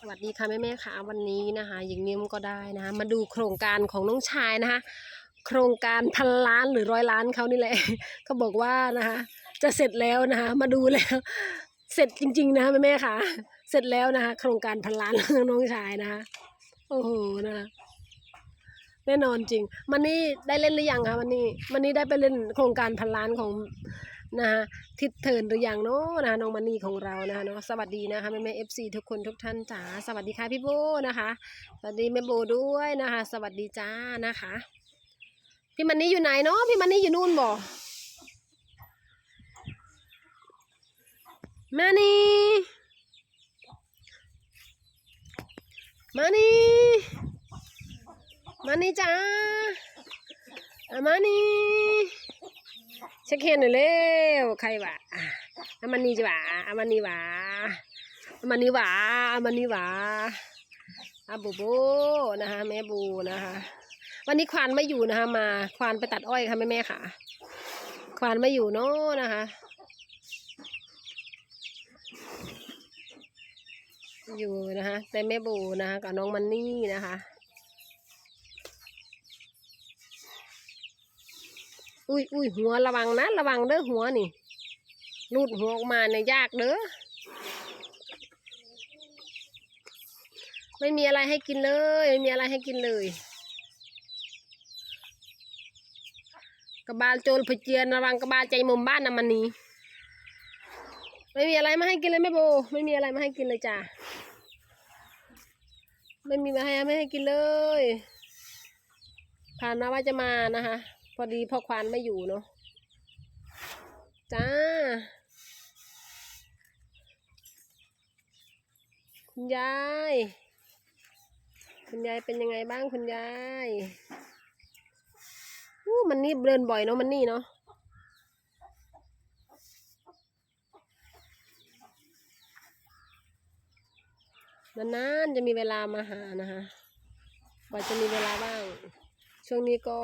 สวัสดีค่ะแม่แม่ๆค่ะวันนี้นะคะหญิงนิ่มก็ได้นะคะมาดูโครงการของน้องชายนะคะ โครงการพันล้านหรือร้อยล้านเขานี่แหละเขาบอกว่านะคะจะเสร็จแล้วนะคะมาดูแล้ว เสร็จจริง ๆ นะแม่แม่ๆค่ะ เสร็จแล้วนะคะ โครงการพันล้านของน้องชายนะคะโอ้โหนะคะแน่นอนจริง มันนี่ได้เล่นหรือยังคะวันนี้วันนี้ได้ไปเล่นโครงการพันล้านของ นะคะทิศเทินหรือยังเนาะนะคะน้องมันนี่ของเรานะคะเนาะสวัสดีนะคะแม่แม่เอฟซีทุกคนทุกท่านจ๋าสวัสดีค่ะพี่โบนะคะสวัสดีแม่โบด้วยนะคะ สวัสดีจ้านะคะ พี่มันนี่อยู่ไหนเนาะพี่มันนี่อยู่นู่นบ่มานี่มานี่มานี่จ้ามานี่ ช็คเฮนหน่อยเร็วใครวะอามันนี่จ้ะวะอามันนี่วะอามันนี่วะอามันนี่วะอาบูบูนะคะแม่บูนะคะ วันนี้ควานไม่อยู่นะคะมา ควานไปตัดอ้อยค่ะแม่แม่ค่ะ ควานไม่อยู่เนาะนะคะ อยู่นะคะแต่แม่บูนะคะกับน้องมันนี่นะคะ อุ้ยอุ้ยหัวระวังนะ ระวังเด้อหัวนี่รูดหัวออกมาเนี่ยยากเด้อไม่มีอะไรให้กินเลยไม่มีอะไรให้กินเลยกระบาลโจรผเจียนระวังกระบาลใจมุมบ้านนะมันนี้ไม่มีอะไรมาให้กินเลยแม่โบ ไม่มีอะไรมาให้กินเลยจ้ะไม่มีมาให้ไม่ให้กินเลยผ่านมาว่าจะมานะคะ พอดีพ่อควานไม่อยู่เนาะจ้า คุณยาย คุณยายเป็นยังไงบ้างคุณยายอู้มันนี่เดินบ่อยเนาะมันนี่เนาะนานๆจะมีเวลามาหานะคะกว่าจะมีเวลาบ้าง ช่วงนี้ก็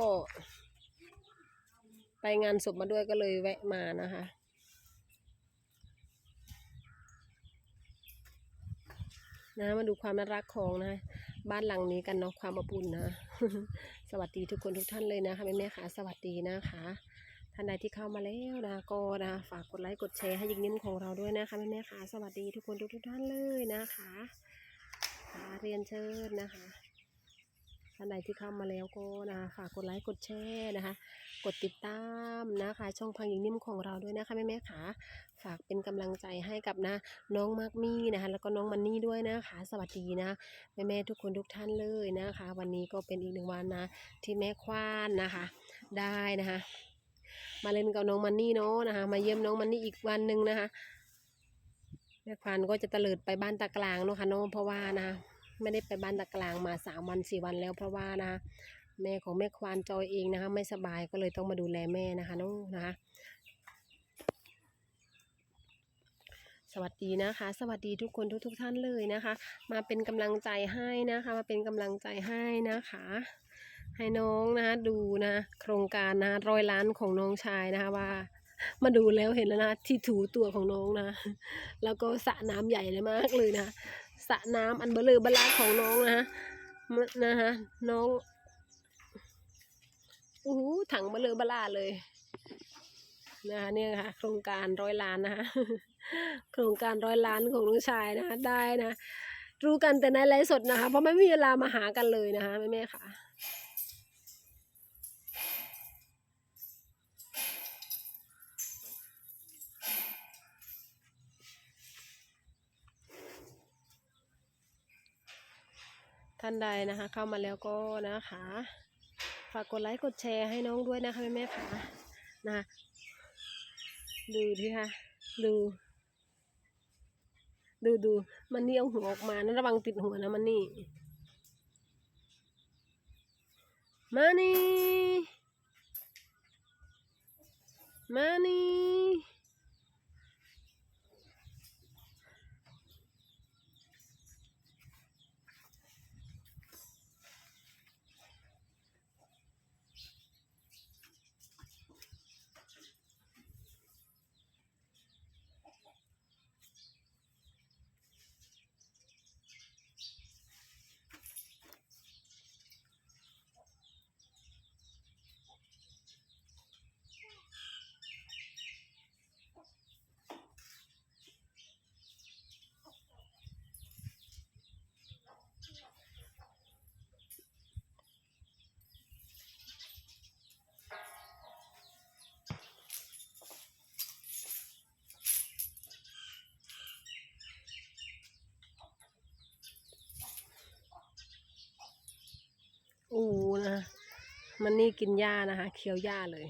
ไปงานศพมาด้วยก็เลยแวะมานะคะ นะมาดูความน่ารักของนะ บ้านหลังนี้กันเนาะความอบอุ่นนะ สวัสดีทุกคนทุกท่านเลยนะคะแม่แม่ๆค่ะสวัสดีนะคะท่านใดที่เข้ามาแล้วนะก็นะฝากกดไลค์กดแชร์ให้ยิงนิ่มของเราด้วยนะคะแม่แม่ๆค่ะสวัสดีทุกคนทุกทุกท่านเลยนะคะเรียนเชิญนะคะ ท่านใดที่เข้ามาแล้วก็นะคะฝากกดไลค์กดแชร์นะคะ กดติดตามนะคะ ช่องพังหญิงนิ่มของเราด้วยนะคะแม่แม่ๆค่ะฝากเป็นกำลังใจให้กับนะน้องมากมี่นะคะ แล้วก็น้องมันนี่ด้วยนะคะ สวัสดีนะแม่แม่ๆทุกคนทุกท่านเลยนะคะ วันนี้ก็เป็นอีกหนึ่งวันนะ ที่แม่ควานนะคะ ได้นะคะ มาเล่นกับน้องมันนี่เนาะนะคะ มาเยี่ยมน้องมันนี่อีกวันหนึ่งนะคะแม่ควานก็จะเตลิดไปบ้านตากลางเนาะค่ะเนาะเพราะว่านะ ไม่ได้ไปบ้านตากลางมาสามวันสี่วันแล้วเพราะว่านะคะแม่ของแม่ควานจอยเองนะคะ ไม่สบายก็เลยต้องมาดูแลแม่นะคะน้องนะคะสวัสดีนะคะ สวัสดีทุกคนทุกทุกท่านเลยนะคะ มาเป็นกำลังใจให้นะคะ มาเป็นกำลังใจให้นะคะ ให้น้องนะะดูนะโครงการนะร้อยล้านของน้องชายนะคะว่า มาดูแล้วเห็นแล้วนะที่ถูตัวของน้องนะ แล้วก็สระน้ำใหญ่เลยมากเลยนะ สระน้ำอันเบลอเบลาของน้องนะมะนะฮะน้องอู้หูถังเบลอเบลาเลยนะคะเนี่ยค่ะ โครงการร้อยล้านนะคะโครงการร้อยล้านของน้องชายนะคะได้นะ รู้กันแต่ในไลฟ์สดนะคะ เพราะไม่มีเวลามาหากันเลยนะคะแม่แม่ๆค่ะานใดนะคะ เข้ามาแล้วก็นะคะ ฝากกดไลค์กดแชร์ให้น้องด้วยนะคะแม่แม่ๆค่ะนะคะดูดิค่ะ ดู ดูดูมันนี่เอาหัวออกมานะระวังติดหัวนะมันนี่ มานี่ มานี่ มันนี่กินหญ้านะคะ เคี้ยวหญ้าเลย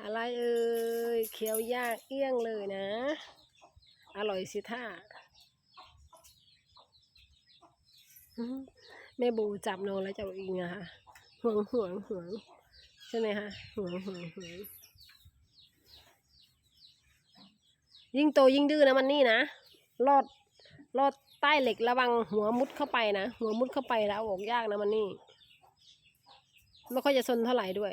อะไรเอ่ยเคี้ยวหญ้าเอี้ยงเลยนะ อร่อยสิท่าแม่บูจับน้องแล้วจับอิงอะค่ะห่วงห่วงห่วงใช่ไหมคะห่วงห่วงห่วงยิ่งโตยิ่งดื้อนะมันนี่นะรอดรอด ใต้เหล็กระวังหัวมุดเข้าไปนะหัวมุดเข้าไปแล้วเอาออกยากนะมันนี่ ไม่ค่อยจะซนเท่าไหร่ด้วย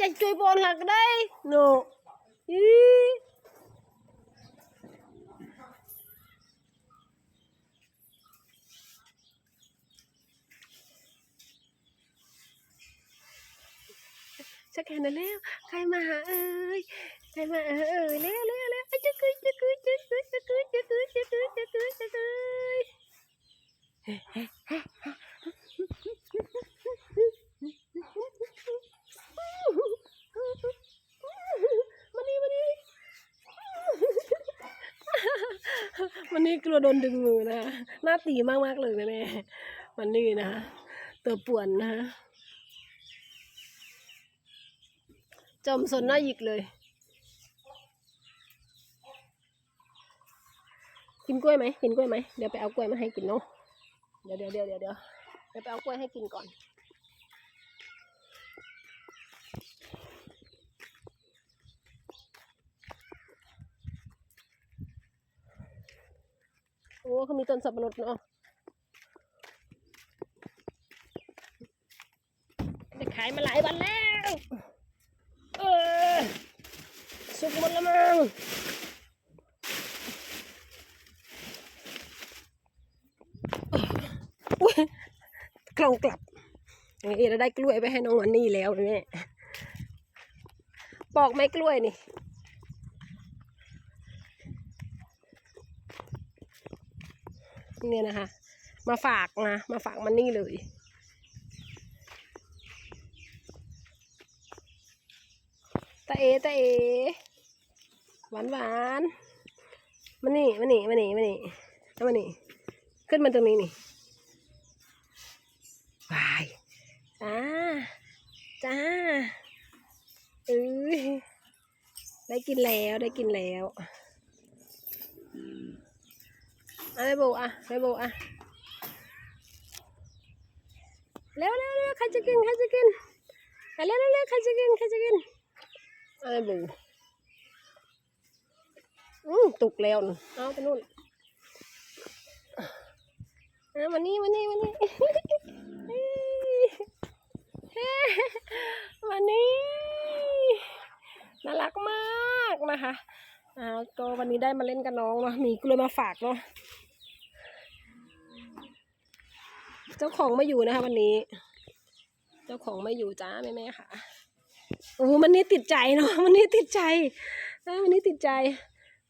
ចេះជួយបងឡើងក្តីនោះអ៊ីចឹកហើយនៅលេវខៃមកអើយខៃមកអើយលេវលេវលេវចឹកគឺចឹកគឺចឹកគឺ โดนดึงมือนะหน้าตีมากมากๆเลยแม่มันนี่นะตัวป่วนนะจมสนหน้าหยิกเลย กินกล้วยไหมกินกล้วยไหมเดี๋ยวไปเอากล้วยมาให้กินเนาะเดี๋ยวเดี๋ยวเดี๋ยวเดี๋ยวเดี๋ยวเดี๋ยวไปเอากล้วยให้กินก่อน อ้เขามีต้นสับปะรดเนาะจะขายมาหลายวันแล้ว เออสุกหมดแล้วมั้งอุ๊ยกลองกลับอย่างนี้เราได้กล้วยไปให้น้องวันนี่แล้วแม่ปอกไม้กล้วยนี่ เนี่ยนะคะ มาฝากนะมาฝากมันนี่เลยตาเอตาเอหวานหวานมันนี่มันนี่มันนี่มันนี่เอามันนี่ขึ้นมาตรงนี้นี่วายจ้าจ้าเอ้ยได้กินแล้วได้กินแล้ว อะไม่โบอะไม่โบอะเร็วเร็วเร็วใครจะกินใครจะกินอะเร็วเร็วเร็วใครจะกินใครจะกินอะไม่โบอืมตุกแล้วน่ะเอาไปนู่นเอามานี่มานี่มานี่เฮ้มานี่น่ารักมากนะคะอ่าก็วันนี้ได้มาเล่นกับน้องเนาะมีกล้วยมาฝากเนาะ เจ้าของไม่อยู่นะคะวันนี้ เจ้าของไม่อยู่จ้าแม่แม่ค่ะโอ้มันนี่ติดใจเนาะมันนี่ติดใจมันนี่ติดใจ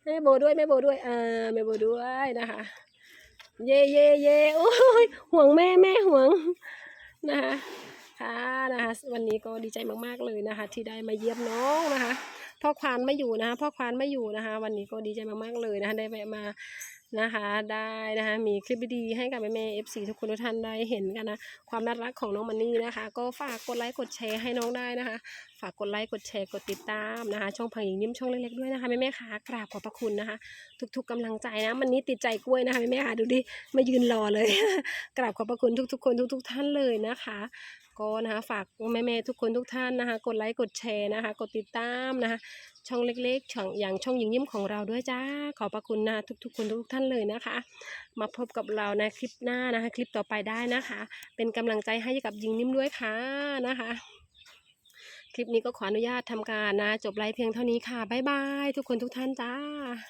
แม่โบด้วยแม่โบด้วยอ่าแม่โบด้วยนะคะ เย่เย่เย่โอ้ยห่วงแม่แม่ห่วงนะคะค่ะนะคะวันนี้ก็ดีใจมากๆเลยนะคะ ที่ได้มาเยี่ยมน้องนะคะพ่อควานไม่อยู่นะคะพ่อควานไม่อยู่นะคะ วันนี้ก็ดีใจมากๆเลยนะคะได้แวะมา นะคะได้นะคะมีคลิปดีๆให้กับแม่แม่เอฟซีทุกคนทุกท่านได้เห็นกันนะความน่ารักของน้องมันนี่นะคะ ก็ฝากกดไลค์กดแชร์ให้น้องได้นะคะ ฝากกดไลค์กดแชร์กดติดตามนะคะ ช่องพังหญิงยิ้มช่องเล็กๆด้วยนะคะแม่แม่ๆค่ะกราบขอบพระคุณนะคะ ทุกๆกำลังใจนะมันนี้ติดใจกล้วยนะคะแม่แม่ๆค่ะดูดิมายืนรอเลย กราบขอบพระคุณทุกๆ คนทุก ๆ ท่านเลยนะคะ ก็นะคะฝากแม่ๆทุกคนทุกท่านนะคะ กดไลค์กดแชร์นะคะ กดติดตามนะคะ ช่องเล็กๆช่องอย่างช่องหญิงยิ้มของเราด้วยจ้า ขอบพระคุณนะทุกๆคนทุกท่านเลยนะคะ มาพบกับเราในคลิปหน้านะคะ คลิปต่อไปได้นะคะ เป็นกำลังใจให้กับหญิงนิ่มด้วยค่ะนะคะคลิปนี้ก็ขออนุญาตทำการนะ จบไลฟ์เพียงเท่านี้ค่ะ บ๊ายบาย ทุกคนทุกท่านจ้า